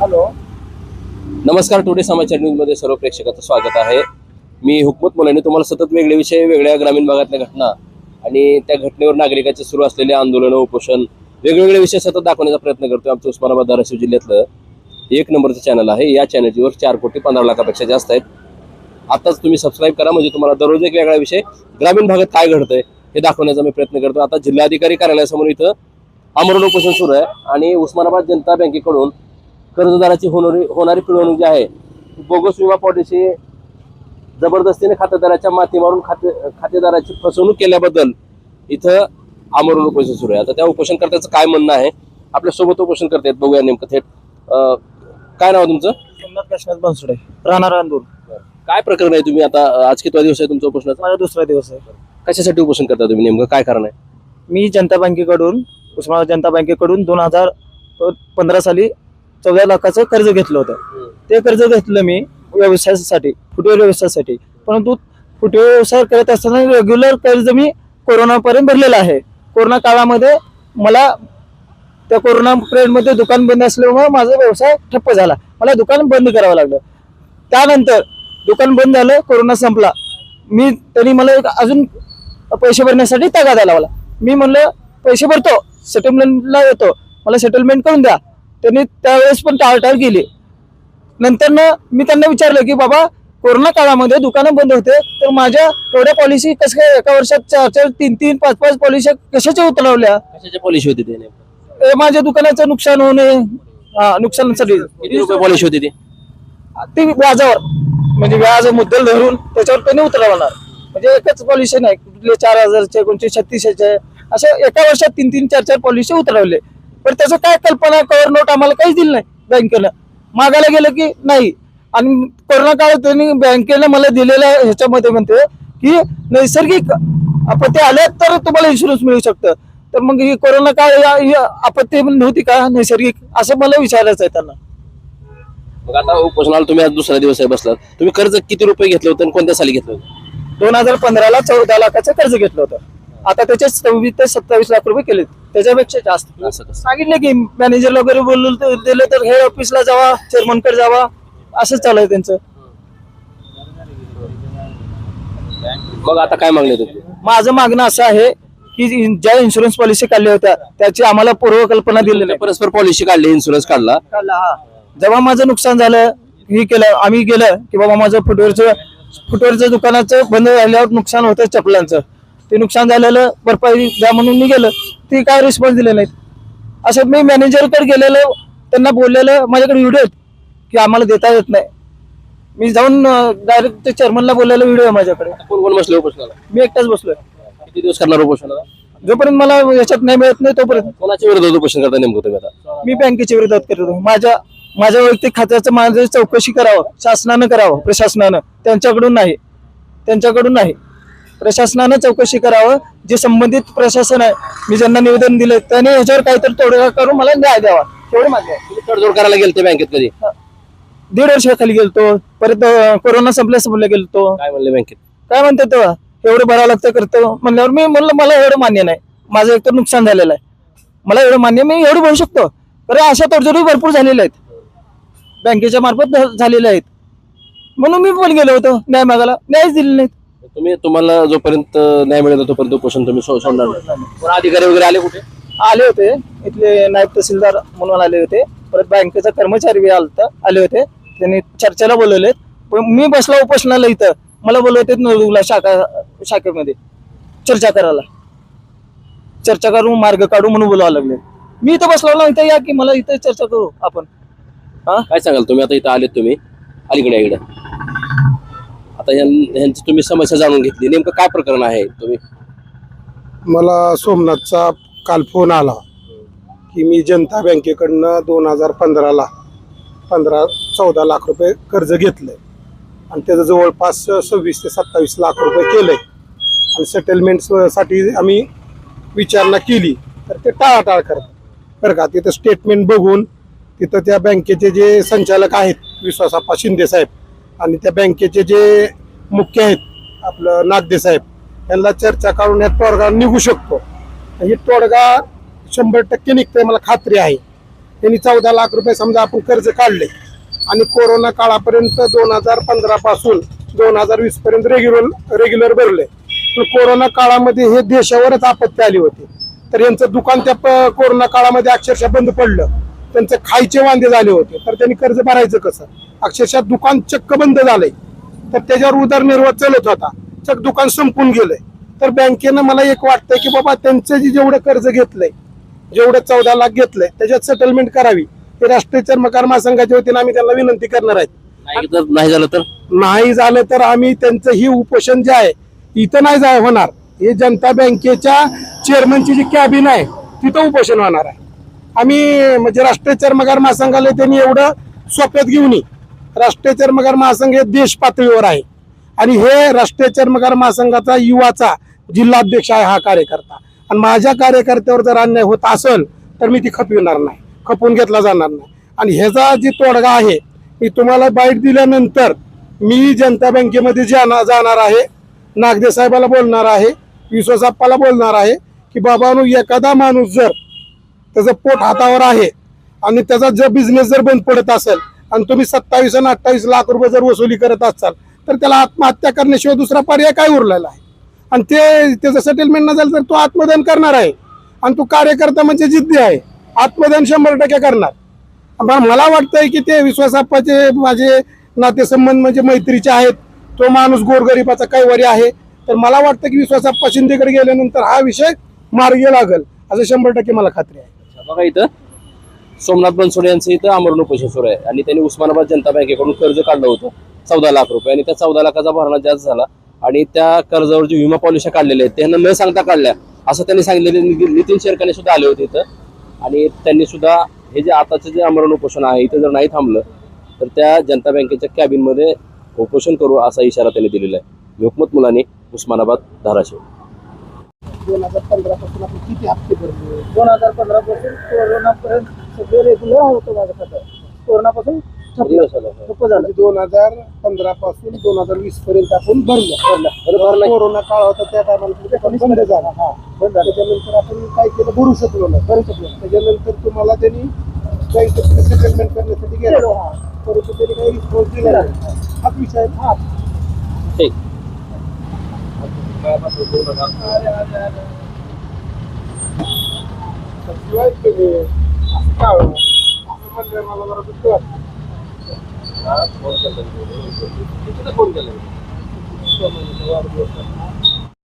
Hello. नमस्कार today समाचार न्यूजमध्ये सर्व प्रेक्षकाचं स्वागत आहे. मी हुकमत मुलांनी तुम्हाला सतत वेगळे विषय वेगळ्या ग्रामीण भागातल्या घटना आणि त्या घटनेवर नागरिकांचे सुरू असलेले आंदोलन उपोषण वेगवेगळे विषय सतत दाखवण्याचा प्रयत्न करतो आमचं उस्मानाबाद धाराशिव जिल्ह्यातलं. एक नंबरचं चॅनल आहे. या चॅनलवर चार कोटी पंधरा लाखापेक्षा जास्त आहेत. आताच तुम्ही सबस्क्राईब करा म्हणजे तुम्हाला दररोज एक वेगळा विषय ग्रामीण भागात काय घडतंय हे दाखवण्याचा मी प्रयत्न करतो आता जिल्हाधिकारी कार्यालयासमोर इथं आमरण उपोषण सुरू आहे आणि उस्मानाबाद जनता बँकेकडून कर्जदाराची होणारी होणारी पिळवणूक जी आहे बोगस विमा पॉलिसी जबरदस्तीने खातेदाराच्या माती मारून खाते खातेदाराची फसवणूक केल्याबद्दल इथं आमरण उपोषण सुरू आहे. आता त्या उपोषणकर्त्याचं काय म्हणणं आहे? आपल्यासोबत उपोषण करतायत. बघूया नेमकं थेट. काय नाव तुमचं? सोमनाथ काशीनाथ बनसुडे. राहणार अंदूर काय प्रकरण आहे तुम्ही आता? आज कितवा दिवस आहे तुमचं उपोषणाचा? माझा दुसरा दिवस आहे. कशासाठी उपोषण करता तुम्ही नेमकं? काय कारण आहे? मी जनता बँकेकडून उस्मानाबाद जनता बँकेकडून दोन हजार पंधरा साली चौदा लाखाचं कर्ज घेतलं होतं. ते कर्ज घेतलं मी व्यवसायासाठी फुटवेअर व्यवसायासाठी. परंतु फुटवेअर व्यवसाय करत असताना रेग्युलर कर्ज मी कोरोनापर्यंत भरलेलं आहे. कोरोना काळामध्ये मला त्या कोरोना पिरियडमध्ये दुकान बंद असल्यामुळे माझा व्यवसाय ठप्प झाला. मला दुकान बंद करावं लागलं. त्यानंतर दुकान बंद झालं कोरोना संपला. मी त्यांनी मला एक अजून पैसे भरण्यासाठी तगादा लावला. मी म्हणलं पैसे भरतो सेटलमेंटला येतो. मला सेटलमेंट करून द्या. त्यांनी त्यावेळेस पण टाळटाळ केली. नंतर ना मी त्यांना विचारलं की बाबा कोरोना काळामध्ये दुकानं बंद होते तर माझ्या एवढ्या पॉलिसी कसं काय एका वर्षात चार चार तीन तीन पाच पाच पॉलिसी कशाच्या उतरवल्या? कशाची पॉलिसी होती ती हे माझ्या दुकानाचं नुकसान होणे हा नुकसानासाठी. किती रुपये पॉलिसी होती ती? ते व्याजावर म्हणजे व्याज मुद्दल धरून त्याच्यावर त्यांनी उतरवणार. म्हणजे एकच पॉलिसी नाही कुठले चार हजारचे कोणते छत्तीसशेचे अशा एका वर्षात तीन तीन चार चार पॉलिसी उतरवले. पण त्याचं काय कल्पना कवर नोट आम्हाला काहीच दिलं नाही बँकेनं. मागायला गेलं की नाही. आणि कोरोना काळात त्यांनी बँकेनं मला दिलेल्या ह्याच्यामध्ये म्हणते की नैसर्गिक आपत्ती आल्या तर तुम्हाला इन्शुरन्स मिळू शकतं. तर मग ही कोरोना काळ या- आपत्ती नव्हती का? नैसर्गिक असं मला विचारायचं आहे त्यांना. मग आता उपोषणाला तुम्ही आज दुसरा दिवस आहे बसलात. तुम्ही कर्ज किती रुपये घेतलं होतं आणि कोणत्या साली घेतलं होतं? दोन हजार पंधराला चौदा लाखाचं कर्ज घेतलं होतं. आता त्याचे सव्वीस ते सत्तावीस लाख रुपये केले त्याच्यापेक्षा जास्त. असं कसं? सांगितलं की मॅनेजर वगैरे बोललो तर दिलं तर हे ऑफिसला जावा चेअरमनकडे जावा. असंच चालू आहे त्यांचं. मग आता काय मागणी आहे तुमची? माझं मागणं असं आहे की ज्या इन्शुरन्स पॉलिसी काढल्या होत्या त्याची आम्हाला पूर्वकल्पना दिली नाही. परस्पर पॉलिसी काढली इन्शुरन्स काढला. जेव्हा माझं नुकसान झालं हे केलं आम्ही गेलं की बाबा माझं फुटवेअरचं फुटवेअरचं दुकानाचं बंद झाल्यावर नुकसान होतं चपलांचं. ते नुकसान झालेलं भरपाई द्या म्हणून मी गेलं ते काय रिस्पॉन्स दिले नाहीत. असं मी मॅनेजरकडे गेलेलं त्यांना बोललेलं माझ्याकडे व्हिडिओ आहेत की आम्हाला देता येत नाही. मी जाऊन डायरेक्ट ते चेअरमनला बोललेला व्हिडिओ आहे माझ्याकडे. कोण कोण बसले उपोषणाला? मी एकटाच बसलोय. किती दिवस करणार उपोषणाला? जोपर्यंत मला याच्यात नाही मिळत नाही तोपर्यंत. कोणाच्या विरोधात उपोषण करता नेमकं तुम्ही आता? मी बँकेच्या विरोधात करतो माझ्या माझ्या वैयक्तिक खात्याचं माझं चौकशी करावं शासनानं करावं प्रशासनानं. त्यांच्याकडून नाही. त्यांच्याकडून नाही. प्रशासनानं चौकशी करावं. जे संबंधित प्रशासन आहे मी ज्यांना निवेदन दिले त्याने ह्याच्यावर काहीतरी तोडगा करून मला न्याय द्यावा. एवढे मागणी आहे. तुम्ही तडजोड करायला गेलते बँकेत कधी? दीड वर्षाखाली गेलतो. परत कोरोना संपल्या संपल्या गेलतो. काय म्हणले बँकेत? काय म्हणते तेव्हा एवढं भरावं लागतं करतो. म्हणल्यावर मी म्हणलं मला एवढं मान्य नाही. माझं एकतर नुकसान झालेलं आहे. मला एवढं मान्य मी एवढं भरू शकतो. तर अशा तडजोडी भरपूर झालेल्या आहेत. बँकेच्या मार्फत झालेल्या आहेत. म्हणून मी पण गेलो होतो. न्याय मागायला. न्यायच दिले नाहीत. तुम्ही तुम्हाला जोपर्यंत न्याय मिळत तोपर्यंत उपोषण तुम्ही सो- सोडणार नाही. कोण अधिकारी वगैरे आले कुठे? आले होते. इथले नायब तहसीलदार म्हणून आले होते. परत बँकेचा कर्मचारी बी आलता आले होते. त्यांनी चर्चेला बोलवले पण मी बसला उपोषणाला इथं. मला बोलवते नळदुर्गला शाखा शाखेमध्ये. चर्चा करायला. चर्चा करू मार्ग काढू म्हणून बोलावं लागले. मी इथं बसलो ना इथं या की मला इथं चर्चा करू आपण. हा? काय सांगाल तुम्ही? आता इथं आलेत तुम्ही. अलीकडे इकडे. आता ह्यांची तुम्ही समस्या जाणून घेतली. नेमकं काय प्रकरण आहे तुम्ही? मला सोमनाथचा काल फोन आला की मी जनता बँकेकडनं दोन हजार पंधराला पंधरा चौदा लाख रुपये कर्ज घेतलं आणि त्याचं जवळपास सव्वीस ते सत्तावीस लाख रुपये केलंय. आणि सेटलमेंटसाठी आम्ही विचारणा केली तर ते टाळाटाळ करतात. बरं का तिथं स्टेटमेंट बघून तिथं त्या बँकेचे जे संचालक आहेत विश्वासाप्पा शिंदे साहेब आणि त्या बँकेचे जे मुख्य आहेत. आपलं नागदे साहेब. यांना चर्चा करून या तोडगा निघू शकतो. ही तोडगा शंभर टक्के निघतंय मला खात्री आहे. त्यांनी चौदा लाख रुपये समजा आपण कर्ज काढले. आणि कोरोना काळापर्यंत दोन हजार पंधरा पासून दोन हजार वीस पर्यंत रेग्युलर रेग्युलर भरले. पण कोरोना काळामध्ये हे देशावरच आपत्ती आली होती. तर यांचं दुकान त्या प- कोरोना काळामध्ये अक्षरशः बंद पडलं. त्यांचे खायचे वांदे झाले होते. तर त्यांनी कर्ज भरायचं कसं? अक्षरशः दुकान चक्क बंद झालंय. तर त्याच्यावर उदरनिर्वाह चालत होता. चक दुकान संपून गेलंय तर बँकेनं मला एक वाटतंय की बाबा त्यांचं जे जेवढं कर्ज घेतलंय जेवढं चौदा लाख घेतलंय त्याच्यात सेटलमेंट करावी. हे राष्ट्रीय चर्मकार महासंघाच्या वतीनं आम्ही त्यांना विनंती करणार आहेत. नाही झालं तर? नाही झालं तर आम्ही त्यांचं ही उपोषण जे आहे इथं नाही जाय होणार. हे जनता बँकेच्या चेअरमनची जी कॅबिन आहे तिथं उपोषण होणार आहे. आम्ही म्हणजे राष्ट्रीय चर्मकार महासंघाला त्यांनी एवढं सोप्यात घेऊन. राष्ट्रीय चर्मकार महासंघ हे देश पातळीवर आहे. आणि हे राष्ट्रीय चर्मकार महासंघाचा युवाचा जिल्हाध्यक्ष आहे हा कार्यकर्ता. आणि माझ्या कार्यकर्त्यावर जर अन्याय होत असेल तर मी ती खपविणार नाही. खपवून घेतला जाणार नाही. आणि ह्याचा जी तोडगा आहे मी तुम्हाला बाईट दिल्यानंतर मी जनता बँकेमध्ये जाणार जाणार आहे. नागदे साहेबाला बोलणार आहे. विश्वासाप्पाला बोलणार आहे की बाबानो एखादा माणूस जर त्याचं पोट हातावर आहे आणि त्याचा जर बिझनेस जर बंद पडत असेल आणि तुम्ही सत्तावीस आणि अठ्ठावीस लाख रुपये जर वसुली करत असाल तर त्याला आत्महत्या करण्याशिवाय दुसरा पर्याय काय उरलेला आहे? आणि ते त्याचं सेटलमेंट न झालं तर तो आत्मदान करणार आहे. आणि तो कार्यकर्ता म्हणजे जिद्दी आहे. आत्मदान शंभर टक्के करणार. मला वाटतंय की ते विश्वासाप्पाचे माझे नातेसंबंध म्हणजे मैत्रीचे आहेत. तो माणूस गोरगरिबाचा कैवारी आहे. तर मला वाटतं की विश्वासाप्पा शिंदेकडे गेल्यानंतर हा विषय मार्गी लागल. असं शंभर टक्के मला खात्री आहे. बघा इथं. सोमनाथ बनसोडे यांचं इथं आमरण उपोषण सुरू आहे. आणि त्यांनी उस्मानाबाद जनता बँकेकडून कर्ज काढलं होतं चौदा लाख रुपये. आणि त्या चौदा लाखाचा भरणा जास्त झाला. आणि त्या कर्जावर जे विमा पॉलिसी काढलेल्या आहेत त्यांना न सांगता काढल्या. असं त्यांनी सांगितलेले नितीन नितीन शेरकाने सुद्धा आले होते इथं. आणि त्यांनी सुद्धा हे जे आताचं जे आमरण उपोषण आहे इथं जर नाही थांबलं तर त्या जनता बँकेच्या कॅबिनमध्ये उपोषण करू असा इशारा त्यांनी दिलेला आहे. लोकमत मुलाने मुलांनी उस्मानाबाद धाराशिव. दोन हजार पंधरा पासून आपण किती हप्ते भरले? दोन हजार पंधरा पासून सगळे रेग्युलर होतं माझं खातं कोरोनापासून म्हणजे दोन हजार पंधरा पासून दोन हजार वीस पर्यंत आपण भरलं? कोरोना काळ होता त्या टायमाला बंद झाला. हा बंद झाला. त्याच्यानंतर आपण काय केलं? भरू शकलो नाही. भरू शकलो. त्याच्यानंतर तुम्हाला त्यांनी बँकेत सेटलमेंट करण्यासाठी गेलो. परंतु त्यांनी काही रिस्पॉन्स दिला नाही. हाच विषय. हा. ठीक. शिवाय तुम्ही असं का हो? असं म्हणल्यावर मला जरा दुःख वाटतं. फोन केला